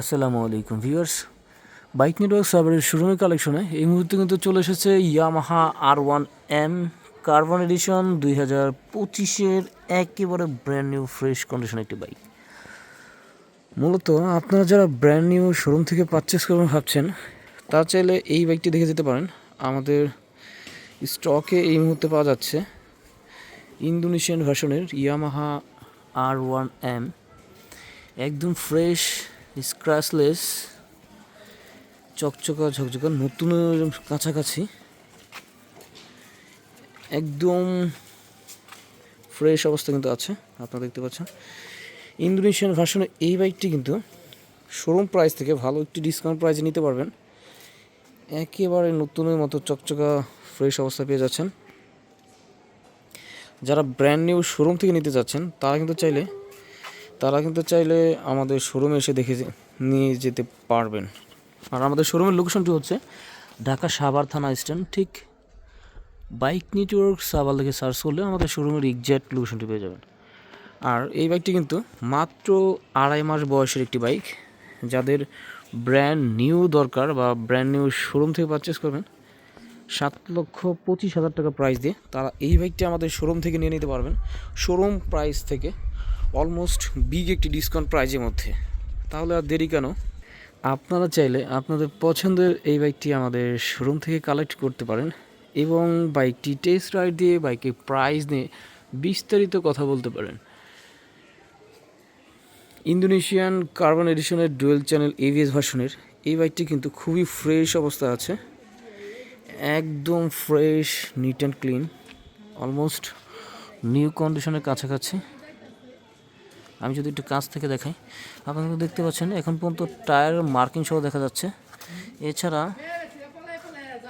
আসসালামু আলাইকুম viewers. Bike network সার্ভারের শোরুমের কালেকশনে এই মুহূর্তে কিন্তু চলে এসেছে Yamaha R one M carbon edition দুই হাজার পঁচিশের একেবারে ব্র্যান্ড নিউ ফ্রেশ কন্ডিশন একটি বাইক মূলত আপনারা যারা ব্র্যান্ড নিউ শোরুম থেকে পারচেস করবেন ভাবছেন তা চাইলে এই বাইকটি দেখে যেতে পারেন। আমাদের স্টকে এই মুহূর্তে পাওয়া যাচ্ছে ইন্দোনেশিয়ান ভার্সনের ইয়ামাহা আর ওয়ান এম একদম ফ্রেশ স্ক্র্যাচলেস চকচকা, ঝকঝকা নতুনের কাছাকাছি। একদম ফ্রেশ অবস্থা কিন্তু আছে, আপনারা দেখতে পাচ্ছেন। ইন্দোনেশিয়ান ভার্সনের এই বাইকটি কিন্তু শোরুম প্রাইস থেকে ভালো একটি ডিসকাউন্ট প্রাইসে নিতে পারবেন। একেবারে নতুনের মতো চকচকা ফ্রেশ অবস্থা পেয়ে যাচ্ছেন। যারা ব্র্যান্ড নিউ শোরুম থেকে নিতে যাচ্ছেন, তারা কিন্তু চাইলে তারা কিন্তু চাইলে আমাদের শোরুমে এসে দেখে নিয়ে যেতে পারবেন। আর আমাদের শোরুমের লোকেশনটি হচ্ছে ঢাকা সাভার থানা স্ট্যান্ড। ঠিক বাইক নেটওয়ার্ক সাভার লিখে সার্চ করলে আমাদের শোরুমের এক্স্যাক্ট লোকেশনটি পেয়ে যাবেন। আর এই বাইকটি কিন্তু মাত্র আড়াই মাস বয়সের একটি বাইক। যাদের ব্র্যান্ড নিউ দরকার বা ব্র্যান্ড নিউ শোরুম থেকে পারচেস করবেন, সাত লক্ষ পঁচিশ হাজার টাকা প্রাইস দিয়ে তারা এই বাইকটি আমাদের শোরুম থেকে নিয়ে নিতে পারবেন। শোরুম প্রাইস থেকে অলমোস্ট বিগ একটি ডিসকাউন্ট প্রাইজের মধ্যে। তাহলে আর দেরি কেন? আপনারা চাইলে আপনাদের পছন্দের এই বাইকটি আমাদের শোরুম থেকে কালেক্ট করতে পারেন এবং বাইকটি টেস্ট রাইড দিয়ে, বাইকের প্রাইস নিয়ে বিস্তারিত কথা বলতে পারেন। ইন্দোনেশিয়ান কার্বন এডিশনের ডুয়েল চ্যানেল এভিএস ভার্সনের এই বাইকটি কিন্তু খুবই ফ্রেশ অবস্থা আছে। একদম fresh neat and clean almost new কন্ডিশনের কাছাকাছি। আমি যদি একটু কাছ থেকে দেখাই, আপনারা দেখতে পাচ্ছেন, এখন পর্যন্ত টায়ার মার্কিং সহ দেখা যাচ্ছে। এছাড়া